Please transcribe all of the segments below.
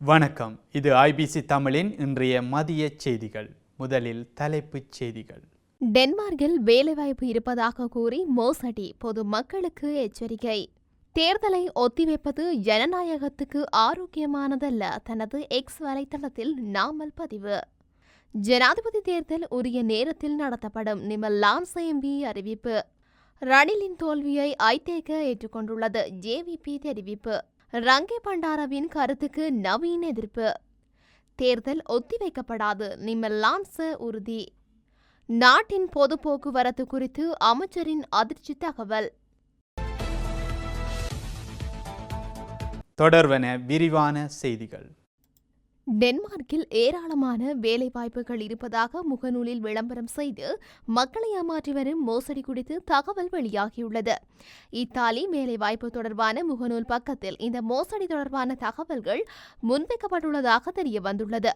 வணக்கம். இது ஐபிசி தமிழின் இன்றைய மதிய செய்திகள். முதலில் தலைப்புச் செய்திகள். டென்மார்க்கில் வேலைவாய்ப்பு இருப்பதாக கூறி மோசடி பொது மக்களுக்கு எச்சரிக்கை. தேர்தலை ஒத்திவைப்பது ஜனநாயகத்துக்கு ஆரோக்கியமானதல்ல தனது எக்ஸ் வலைத்தளத்தில் நாமல் பதிவு. ஜனாதிபதி தேர்தல் உரிய நேரத்தில் நடத்தப்படும் நிமல் லான்ஸ் எம்பி அறிவிப்பு. ரணிலின் தோல்வியை ஐதேக ஏற்றுக்கொண்டுள்ளது ஜேவிபி தெரிவிப்பு. ரங்கே பண்டாரவின் கருத்துக்கு நவீன எதிர்ப்பு. தேர்தல் ஒத்திவைக்கப்படாது. நிமல் உறுதி. நாட்டின் பொது போக்குவரத்து குறித்து அமைச்சரின் அதிர்ச்சி தகவல். தொடர்வன விரிவான செய்திகள். டென்மார்க்கில் ஏராளமான வேலைவாய்ப்புகள் இருப்பதாக முகநூலில் விளம்பரம் செய்து மக்களை ஏமாற்றி வரும் மோசடி குறித்து தகவல் வெளியாகியுள்ளது. இத்தாலி வேலைவாய்ப்பு தொடர்பான முகநூல் பக்கத்தில் இந்த மோசடி தொடர்பான தகவல்கள் முன்வைக்கப்பட்டுள்ளதாக தெரிய வந்துள்ளது.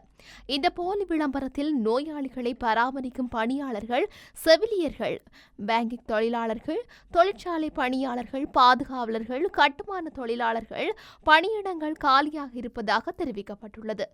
இந்த போலி விளம்பரத்தில் நோயாளிகளை பராமரிக்கும் பணியாளர்கள் செவிலியர்கள் பேங்கிங் தொழிலாளர்கள் தொழிற்சாலை பணியாளர்கள் பாதுகாவலர்கள் கட்டுமான தொழிலாளர்கள் பணியிடங்கள் காலியாக இருப்பதாக தெரிவிக்கப்பட்டுள்ளது.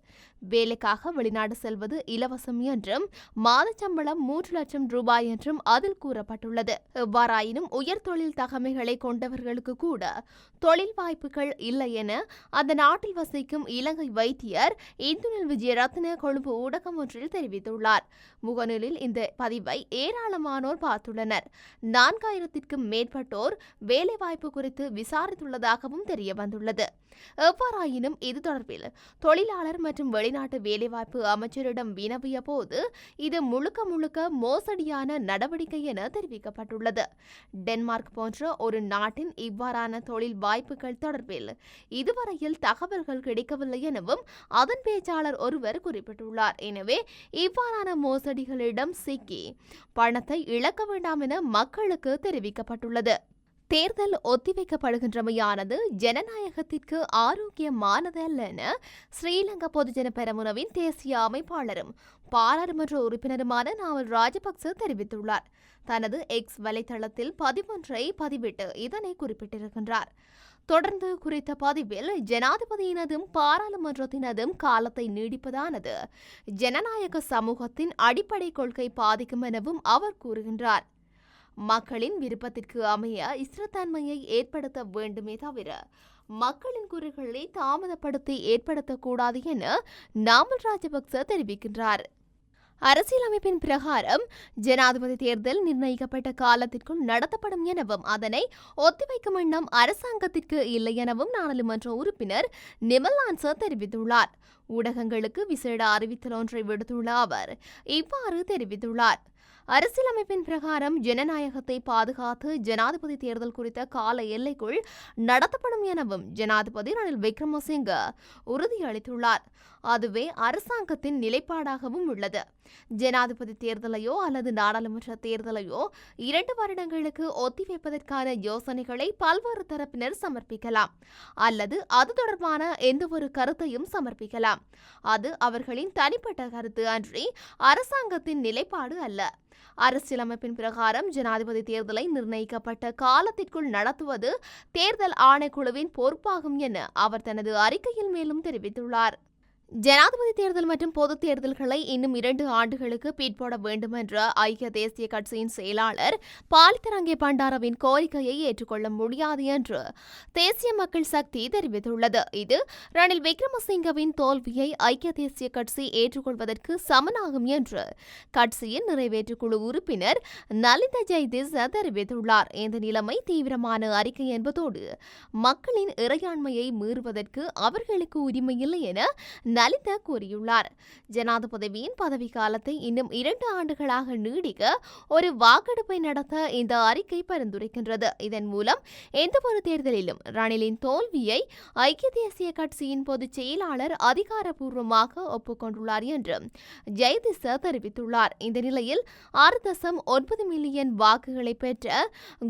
வேலைக்காக வெளிநாடு செல்வது இலவசம் என்றும் மாத சம்பளம் மூன்று லட்சம் ரூபாய் என்றும் அதில் கூறப்பட்டுள்ளது. எவ்வாறாயினும் உயர் தொழில் தகமைகளை கொண்டவர்களுக்கு கூட தொழில் வாய்ப்புகள் இல்லை என அந்த நாட்டில் வசிக்கும் இலங்கை வைத்தியர் இந்துநில் விஜயரத்ன கொழும்பு ஊடகம் ஒன்றில் தெரிவித்துள்ளார். முகநூலில் இந்த பதிவை ஏராளமானோர் பார்த்துள்ளனர். நான்காயிரத்திற்கும் மேற்பட்டோர் வேலைவாய்ப்பு குறித்து விசாரித்துள்ளதாகவும் தெரிய வந்துள்ளது எவ்வாறாயினும் இது தொடர்பில் தொழிலாளர் மற்றும் வெளிநாட்டு வேலைவாய்ப்பு அமைச்சரிடம் வினவிய போது இது முழுக்க முழுக்க மோசடியான நடவடிக்கை என தெரிவிக்கப்பட்டுள்ளது. டென்மார்க் போன்ற ஒரு நாட்டின் இவ்வாறான தொழில் வாய்ப்புகள் தொடர்பில் இதுவரையில் தகவல்கள் கிடைக்கவில்லை எனவும் அதன் பேச்சாளர் ஒருவர் குறிப்பிட்டுள்ளார். எனவே இவ்வாறான மோசடிகளிடம் சிக்கி பணத்தை இழக்க வேண்டாம் என மக்களுக்கு தெரிவிக்கப்பட்டுள்ளது. தேர்தல் ஒத்திவைக்கப்படுகின்றமையானது ஜனநாயகத்திற்கு ஆரோக்கியமானது அல்ல என ஸ்ரீலங்கா பொதுஜன பெரமுனவின் தேசிய அமைப்பாளரும் பாராளுமன்ற உறுப்பினருமான நாவல் ராஜபக்ச தெரிவித்துள்ளார். தனது எக்ஸ் வலைத்தளத்தில் பதிவொன்றை பதிவிட்டு இதனை குறிப்பிட்டிருக்கின்றார். தொடர்ந்து குறித்த பதிவில் ஜனாதிபதியினதும் பாராளுமன்றத்தினதும் காலத்தை நீடிப்பதானது ஜனநாயக சமூகத்தின் அடிப்படை கொள்கை பாதிக்கும் எனவும் அவர் கூறுகின்றார். மக்களின் விருப்பத்திற்கு அமைய ஸ்திரத்தன்மையை ஏற்படுத்த வேண்டுமே தவிர மக்களின் குறைகளை தாமதப்படுத்தி ஏற்படுத்தக்கூடாது என நாமல் ராஜபக்ச தெரிவிக்கின்றார். அரசியலமைப்பின் பிரகாரம் ஜனாதிபதி தேர்தல் நிர்ணயிக்கப்பட்ட காலத்திற்குள் நடத்தப்படும் எனவும் அதனை ஒத்திவைக்கும் எண்ணம் அரசாங்கத்திற்கு இல்லை எனவும் நாடாளுமன்ற உறுப்பினர் நிமல் ஆன்சர் தெரிவித்துள்ளார். ஊடகங்களுக்கு விசேட அறிவித்தல் ஒன்றை விடுத்துள்ள அவர் இவ்வாறு தெரிவித்துள்ளார். அரசியலமைப்பின் பிரகாரம் ஜனநாயகத்தை பாதுகாத்து ஜனாதிபதி தேர்தல் குறித்த கால எல்லைக்குள் நடத்தப்படும் எனவும் ஜனாதிபதி ரணில் விக்ரமசிங்க உறுதியளித்துள்ளார். அதுவே அரசாங்கத்தின் நிலைப்பாடாகவும் உள்ளது. ஜனாதிபதி தேர்தலையோ அல்லது நாடாளுமன்ற தேர்தலையோ இரண்டு வருடங்களுக்கு ஒத்திவைப்பதற்கான யோசனைகளை பல்வேறு தரப்பினர் சமர்ப்பிக்கலாம். அல்லது அது தொடர்பான எந்தவொரு கருத்தையும் சமர்ப்பிக்கலாம். அது அவர்களின் தனிப்பட்ட கருத்து அன்றி அரசாங்கத்தின் நிலைப்பாடு அல்ல. அரசியலமைப்பின் பிரகாரம் ஜனாதிபதி தேர்தலை நிர்ணயிக்கப்பட்ட காலத்திற்குள் நடத்துவது தேர்தல் ஆணைக்குழுவின் பொறுப்பாகும் என அவர் தனது அறிக்கையில் மேலும் தெரிவித்துள்ளார். ஜனாதிபதி தேர்தல் மற்றும் பொதுத் தேர்தல்களை இன்னும் இரண்டு ஆண்டுகளுக்கு பிற்போட வேண்டும் என்ற ஐக்கிய தேசிய கட்சியின் செயலாளர் பாலித்தரங்கே பண்டாரவின் கோரிக்கையை ஏற்றுக்கொள்ள முடியாது என்று தேசிய மக்கள் சக்தி தெரிவித்துள்ளது. இது ரணில் விக்ரமசிங்கவின் தோல்வியை ஐக்கிய தேசிய கட்சி ஏற்றுக்கொள்வதற்கு சமனாகும் என்று கட்சியின் நிறைவேற்றுக்குழு உறுப்பினர் நலிந்த ஜெய்திஸ் தெரிவித்துள்ளார். இந்த நிலைமை தீவிரமான அறிக்கை என்பதோடு மக்களின் இறையாண்மையை மீறுவதற்கு அவர்களுக்கு உரிமையில்லை என நலிந்த கூறியுள்ளார். ஜனாதிபதியின் பதவி காலத்தை இன்னும் இரண்டு ஆண்டுகளாக நீடிக்க ஒரு வாக்கெடுப்பை நடத்த இந்த அறிக்கை பரிந்துரைக்கின்றது. இதன் மூலம் எந்தவொரு தேர்தலிலும் ரணிலின் தோல்வியை ஐக்கிய தேசிய கட்சியின் பொதுச் செயலாளர் அதிகாரப்பூர்வமாக ஒப்புக்கொண்டுள்ளார் என்று ஜெயதிச தெரிவித்துள்ளார். இந்த நிலையில் ஆறு தசம் ஒன்பது மில்லியன் வாக்குகளை பெற்ற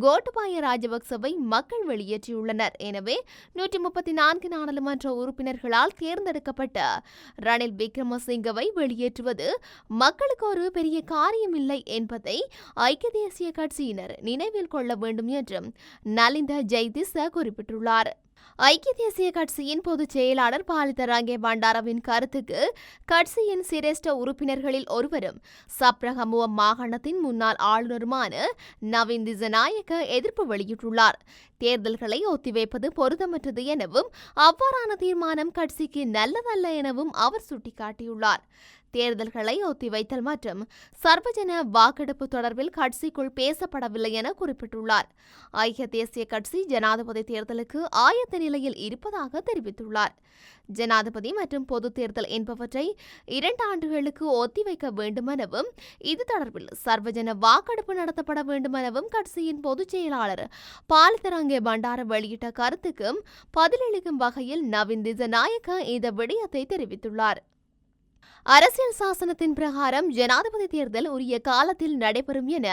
கோட்டபாய ராஜபக்சவை மக்கள் வெளியேற்றியுள்ளனர். எனவே நூற்றி முப்பத்தி நான்கு நாடாளுமன்ற உறுப்பினர்களால் தேர்ந்தெடுக்கப்பட்ட ரணில் விக்ரமசிங்கவை வெளியேற்றுவது மக்களுக்கு ஒரு பெரிய காரியமில்லை என்பதை ஐக்கிய தேசிய கட்சியினர் நினைவில் கொள்ள வேண்டும் என்றும் நலிந்த ஜெய்திச குறிப்பிட்டுள்ளார். ஐக்கிய தேசிய கட்சியின் பொதுச் செயலாளர் பாலிதராங்கே பண்டாரவின் கருத்துக்கு கட்சியின் சிரேஷ்ட உறுப்பினர்களில் ஒருவரும் சப்ரகமுவ மாகாணத்தின் முன்னாள் ஆளுநருமான நவீன் திசநாயக்க எதிர்ப்பு வெளியிட்டுள்ளார். தேர்தல்களை ஒத்திவைப்பது பொருத்தமற்றது எனவும் அவ்வாறான தீர்மானம் கட்சிக்கு நல்லதல்ல எனவும் அவர் சுட்டிக்காட்டியுள்ளார். தேர்தல்களை ஒத்திவைத்தல் மற்றும் சர்வஜன வாக்கெடுப்பு தொடர்பில் கட்சிக்குள் பேசப்படவில்லை என குறிப்பிட்டுள்ளார். ஐக்கிய தேசிய கட்சி ஜனாதிபதி தேர்தலுக்கு ஆயத்த நிலையில் இருப்பதாக தெரிவித்துள்ளார். ஜனாதிபதி மற்றும் பொது தேர்தல் என்பவற்றை இரண்டு ஆண்டுகளுக்கு ஒத்திவைக்க வேண்டுமெனவும் இது தொடர்பில் சர்வஜன வாக்கெடுப்பு நடத்தப்பட வேண்டுமெனவும் கட்சியின் பொதுச் செயலாளர் பாலதரங்கே பண்டார வெளியிட்ட கருத்துக்கும் பதிலளிக்கும் வகையில் நவீன் திசநாயக்க இந்த விடயத்தை தெரிவித்துள்ளார். அரசியல் சாசனத்தின் பிரகாரம் ஜனாதிபதி தேர்தல் உரிய காலத்தில் நடைபெறும் என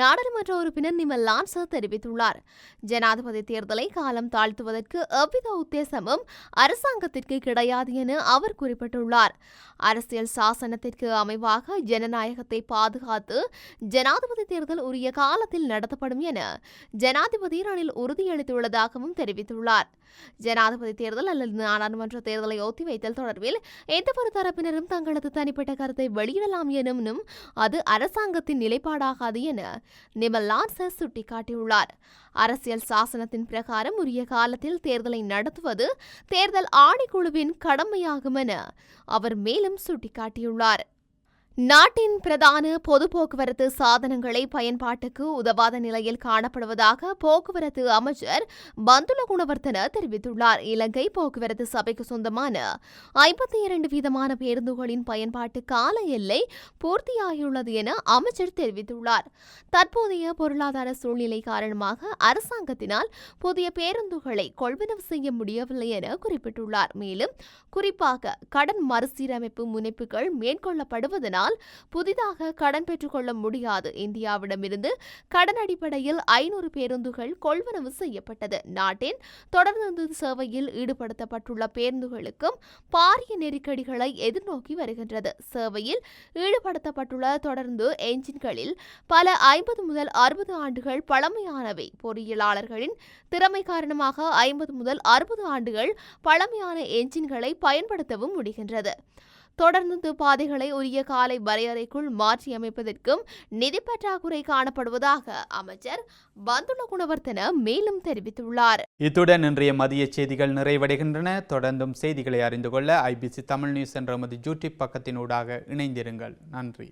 நாடாளுமன்ற உறுப்பினர் நிமல் லான்சர் தெரிவித்துள்ளார். ஜனாதிபதி தேர்தலை காலம் தாழ்த்துவதற்கு எவ்வித உத்தேசமும் அரசாங்கத்திற்கு கிடையாது என அவர் குறிப்பிட்டுள்ளார். அரசியல் சாசனத்திற்கு அமைவாக ஜனநாயகத்தை பாதுகாத்து ஜனாதிபதி தேர்தல் உரிய காலத்தில் நடத்தப்படும் என ஜனாதிபதி ரணில் உறுதியளித்துள்ளதாகவும் தெரிவித்துள்ளார். ஜனாதிபதி தேர்தல் அல்லது நாடாளுமன்ற தேர்தலை ஒத்திவைத்தல் தொடர்பில் எந்தவொரு தரப்பினரும் தங்களது தனிப்பட்ட கருத்தை வெளியிடலாம் எனும் அது அரசாங்கத்தின் நிலைப்பாடாகாது என நிமல் லான்சர் சுட்டிக்காட்டியுள்ளார். அரசியல் சாசனத்தின் பிரகாரம் உரிய காலத்தில் தேர்தலை நடத்துவது தேர்தல் ஆணைக்குழுவின் கடமையாகும் என அவர் மேலும் சுட்டிக்காட்டியுள்ளார். நாட்டின் பிரதான பொது போக்குவரத்து சாதனங்களை பயன்பாட்டுக்கு உதவாத நிலையில் காணப்படுவதாக போக்குவரத்து அமைச்சர் பந்துல குணவர்த்தன தெரிவித்துள்ளார். இலங்கை போக்குவரத்து சபைக்கு சொந்தமான ஐம்பத்தி இரண்டு வீதமான பேருந்துகளின் பயன்பாட்டு கால எல்லை பூர்த்தியாகியுள்ளது என அமைச்சர் தெரிவித்துள்ளார். தற்போதைய பொருளாதார சூழ்நிலை காரணமாக அரசாங்கத்தினால் புதிய பேருந்துகளை கொள்வனவு செய்ய முடியவில்லை என குறிப்பிட்டுள்ளார். மேலும் குறிப்பாக கடன் மறுசீரமைப்பு முனைப்புகள் மேற்கொள்ளப்படுவதனால் புதிதாக கடன் பெற்றுக்கொள்ள முடியாது. இந்தியாவிடமிருந்து கடன் அடிப்படையில் ஐநூறு பேருந்துகள் கொள்வனவு செய்யப்பட்டது. நாட்டின் தொடர்ந்து சேவையில் ஈடுபடுத்தப்பட்டுள்ள பேருந்துகளுக்கும் பாரிய நெருக்கடிகளை எதிர்நோக்கி வருகின்றது. சேவையில் ஈடுபடுத்தப்பட்டுள்ள தொடர்ந்து என்ஜின்களில் பல ஐம்பது முதல் அறுபது ஆண்டுகள் பழமையானவை. பொறியியலாளர்களின் திறமை காரணமாக ஐம்பது முதல் அறுபது ஆண்டுகள் பழமையான என்ஜின்களை பயன்படுத்தவும் முடிகின்றது. தொடர்ந்து பாதைகளை உரிய காலை வரையறைக்குள் மாற்றியமைப்பதற்கும் நிதி பற்றாக்குறை காணப்படுவதாக அமைச்சர் பந்துல குணவர்த்தன மேலும் தெரிவித்துள்ளார். இத்துடன் இன்றைய மதிய செய்திகள் நிறைவடைகின்றன. தொடர்ந்தும் செய்திகளை அறிந்து கொள்ள ஐபிசி தமிழ் நியூஸ் என்ற மது யூடியூப் பக்கத்தினூடாக இணைந்திருங்கள். நன்றி.